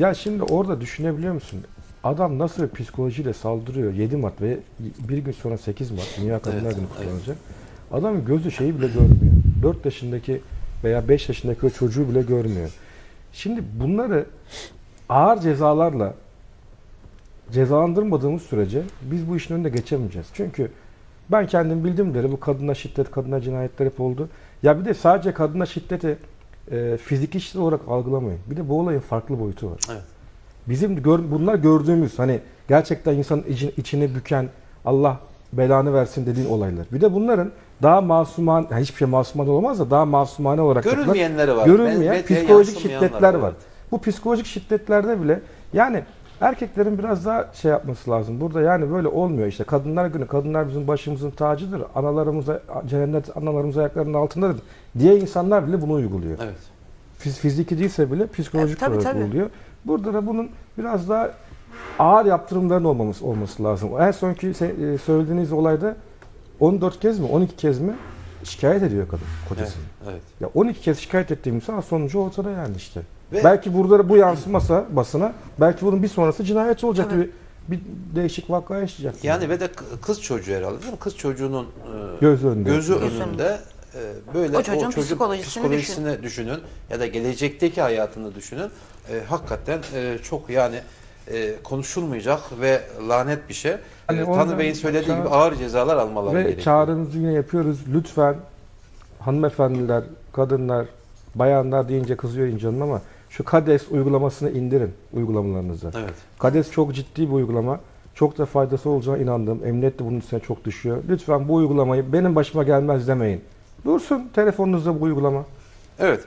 Ya şimdi orada düşünebiliyor musun? Adam nasıl bir psikolojiyle saldırıyor 7 Mart ve bir gün sonra 8 Mart Dünya Kadınlar Evet, Günü evet. kutlanacak. Adamın gözü şeyi bile görmüyor. 4 yaşındaki veya 5 yaşındaki o çocuğu bile görmüyor. Şimdi bunları ağır cezalarla cezalandırmadığımız sürece biz bu işin önüne geçemeyeceğiz. Çünkü ben kendim bildim bu kadına şiddet, kadına cinayetler hep oldu. Ya bir de sadece kadına şiddeti e, fiziki şiddet olarak algılamayın. Bir de bu olayın farklı boyutu var. Evet. Bizim gör, bunlar gördüğümüz hani gerçekten insanın içini, içini büken Allah belanı versin dediğin olaylar. Bir de bunların daha masuman, yani hiçbir şey masumane olmaz da daha masumane olarak Görülmeyenleri var. görülmeyen Medyaya psikolojik şiddetler var, var. Bu psikolojik şiddetlerde bile yani erkeklerin biraz daha şey yapması lazım. Burada yani böyle olmuyor işte. Kadınlar günü, kadınlar bizim başımızın tacıdır. Analarımıza, cennet analarımız ayaklarının altındadır diye insanlar bile bunu uyguluyor. Evet. Fiz- Fiziki değilse bile psikolojik E, tabii, olarak tabii. oluyor. Burada da bunun biraz daha ağır yaptırımların olmaması olması lazım. En sonki e, söylediğiniz olayda 14 kez mi 12 kez mi şikayet ediyor kadın Evet. kocasını. evet. Ya 12 kez şikayet ettiğim insan sonucu ortada yani işte. Ve- belki burada bu yansımasa basına belki bunun bir sonrası cinayet olacak Tabii. bir, bir değişik vaka yaşayacak. Yani ve de kız çocuğu herhalde değil mi? Kız çocuğunun e, Göz önünde. gözü Göz önünde e, böyle O çocuğun çocuk psikolojisini psikolojisini düşünün ya da gelecekteki hayatını düşünün. E, hakikaten e, çok yani e, konuşulmayacak ve lanet bir şey. E, oradan Tanrı Bey'in söylediği ça- gibi ağır cezalar almaları Ve gerekiyor. çağrımızı yine yapıyoruz. Lütfen hanımefendiler, kadınlar, bayanlar deyince kızıyor canım ama şu KADES uygulamasını indirin uygulamalarınızı. Evet. KADES çok ciddi bir uygulama. Çok da faydası olacağına inandım. Emniyet de bunun üstüne çok düşüyor. Lütfen bu uygulamayı benim başıma gelmez demeyin. Dursun telefonunuzda bu uygulama. Evet.